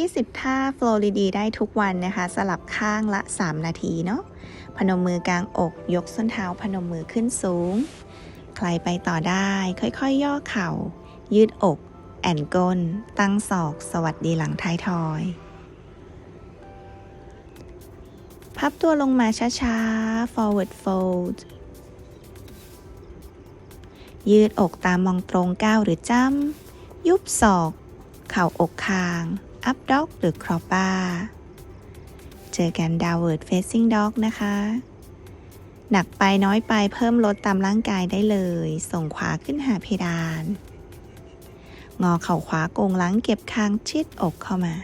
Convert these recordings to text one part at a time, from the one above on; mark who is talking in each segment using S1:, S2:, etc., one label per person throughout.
S1: 20 ท่าโฟลรีดีได้ทุกวันนะคะ สลับข้างละ 3 นาทีเนาะพนมมือกลางอก ยกส้นเท้าพนมมือขึ้นสูง ใครไปต่อได้ ค่อยๆย่อเข่า ยืดอก แอนก้น ตั้งศอก สวัสดีหลังท้ายทอย พับตัวลงมาช้าๆ forward fold ยืดอกตามมองตรงก้าวหรือจ้ำ ยุบศอก เข่าอกคาง up dog หรือ crop bar เจอกัน downward facing dog นะคะ หนักไปน้อยไปเพิ่มลดตามร่างกายได้เลย ส่งขวาขึ้นหาเพดาน งอเข่าขวาโกงหลังเก็บคางชิดอกเข้ามา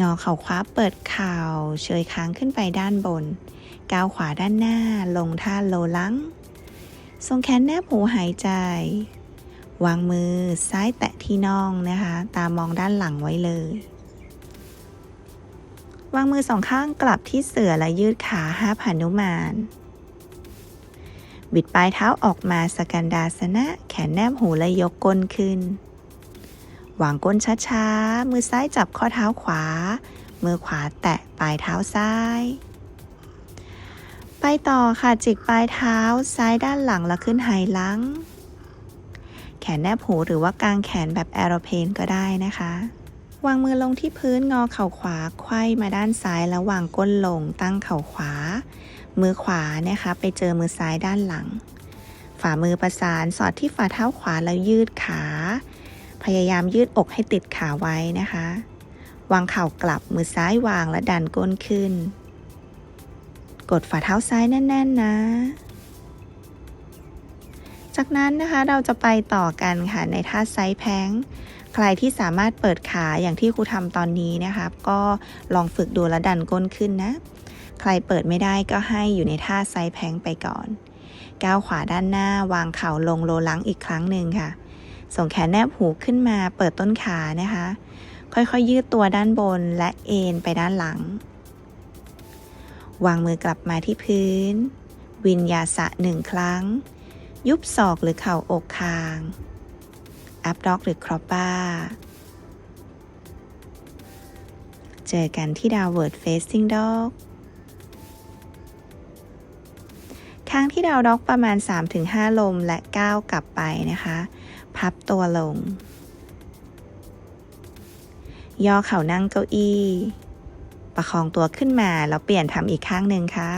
S1: งอเข่าขวาเปิดเข่าเชยค้างขึ้นไปด้านบน ก้าวขวาด้านหน้าลงท่าโลลังทรงแขนแนบหูหายใจ วางมือซ้ายแตะ ที่น่องนะคะ ตามองด้านหลังไว้เลย วางมือสองข้างกลับที่เสือและยืดขาห้าผานุมาน บิดปลายเท้าออกมาสกันดาสนะ แขนแนบหูและยกก้นขึ้น วางก้นช้าๆ มือซ้ายจับข้อเท้าขวา มือขวาแตะปลายเท้าซ้ายไปต่อค่ะจิกปลายเท้าซ้ายด้านหลังแล้วขึ้นไหหลัง แขนแนบหูหรือว่ากางแขนแบบแอโรเพนก็ได้นะคะ วางมือลงที่พื้นงอเข่าขวาไขว้มาด้านซ้ายแล้ววางก้นลงตั้งเข่าขวา มือขวานะคะ ไปเจอมือซ้ายด้านหลัง ฝ่ามือประสานสอดที่ฝ่าเท้าขวาแล้วยืดขา พยายามยืดอกให้ติดขาไว้นะคะ วางเข่ากลับมือซ้ายวางและดันก้นขึ้น กดฝ่าเท้าซ้ายแน่น ๆ นะ จากนั้นนะคะเราจะไปต่อกันค่ะในท่าไซส์แพงใครที่สามารถเปิดขาอย่างที่ครูทำตอนนี้นะคะก็ลองฝึกดูและดันก้นขึ้นนะ ใครเปิดไม่ได้ก็ให้อยู่ในท่าไซส์แพงไปก่อน ก้าวขวาด้านหน้าวางเข่าลงโลลังอีกครั้งหนึ่งค่ะ ส่งแขนแนบหูขึ้นมาเปิดต้นขานะคะ ค่อยๆยยืดตัวด้านบนและเอ็นไปด้านหลัง วางมือกลับมาที่พื้น วินยาสะหนึ่งครั้ง ยุบศอกหรือเข่าอกคาง อัพด็อกหรือครอปบ้า เจอกันที่ดาวเวิร์ดเฟสซิ่งด็อกค้างที่ดาวด็อกประมาณ 3-5 ลมและก้าวกลับไปนะคะ พับตัวลง ย่อเข่านั่งเก้าอี้ ประคองตัวขึ้นมาแล้วเปลี่ยนทำอีกข้างหนึ่งค่ะ